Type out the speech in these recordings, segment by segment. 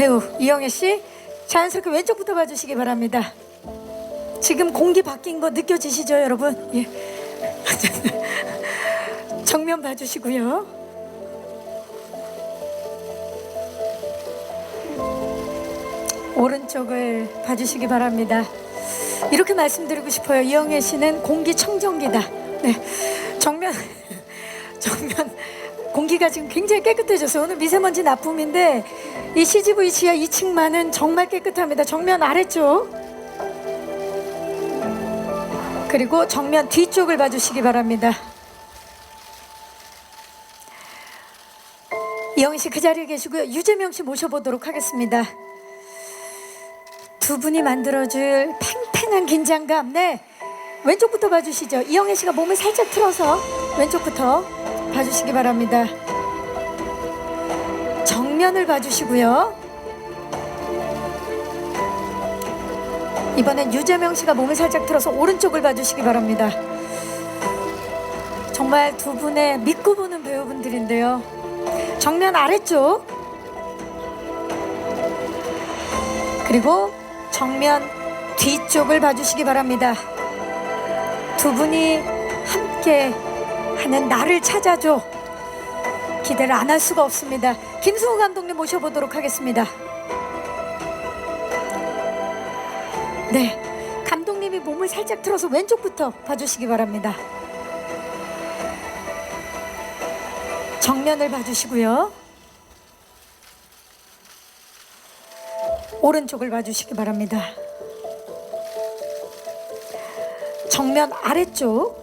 배우 이영애 씨 자연스럽게 왼쪽부터 봐주시기 바랍니다. 지금 공기 바뀐 거 느껴지시죠, 여러분? 예. 정면 봐주시고요. 오른쪽을 봐주시기 바랍니다. 이렇게 말씀드리고 싶어요. 이영애 씨는 공기청정기다. 네, 정면 정면 공기가 지금 굉장히 깨끗해졌어요. 오늘 미세먼지 나쁨인데 이 CGV 지하 2층만은 정말 깨끗합니다. 정면 아래쪽 그리고 정면 뒤쪽을 봐주시기 바랍니다. 이영희 씨그 자리에 계시고요. 유재명 씨 모셔보도록 하겠습니다. 두 분이 만들어줄 팽팽한 긴장감. 네. 왼쪽부터 봐주시죠. 이영애 씨가 몸을 살짝 틀어서 왼쪽부터 봐주시기 바랍니다. 정면을 봐주시고요. 이번엔 유재명 씨가 몸을 살짝 틀어서 오른쪽을 봐주시기 바랍니다. 정말 두 분의 믿고 보는 배우분들인데요. 정면 아래쪽 그리고 정면 뒤쪽을 봐주시기 바랍니다. 두 분이 함께 하는 나를 찾아줘 기대를 안 할 수가 없습니다. 김승우 감독님 모셔보도록 하겠습니다. 네, 감독님이 몸을 살짝 틀어서 왼쪽부터 봐주시기 바랍니다. 정면을 봐주시고요. 오른쪽을 봐주시기 바랍니다. 정면 아래쪽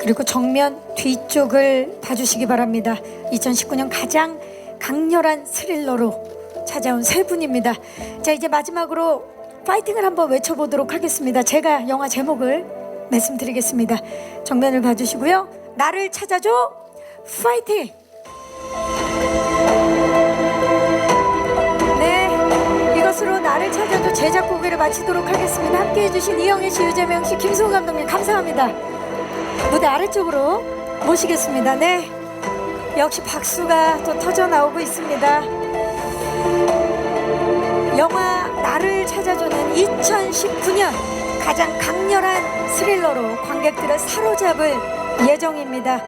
그리고 정면 뒤쪽을 봐주시기 바랍니다. 2019년 가장 강렬한 스릴러로 찾아온 세 분입니다. 자 이제 마지막으로 파이팅을 한번 외쳐보도록 하겠습니다. 제가 영화 제목을 말씀드리겠습니다. 정면을 봐주시고요. 나를 찾아줘 파이팅! 네, 나를 찾아줘 제작 공개를 마치도록 하겠습니다. 함께 해주신 이영애 씨, 유재명 씨, 김수호 감독님 감사합니다. 무대 아래쪽으로 모시겠습니다. 네, 역시 박수가 또 터져 나오고 있습니다. 영화 나를 찾아주는 2019년 가장 강렬한 스릴러로 관객들을 사로잡을 예정입니다.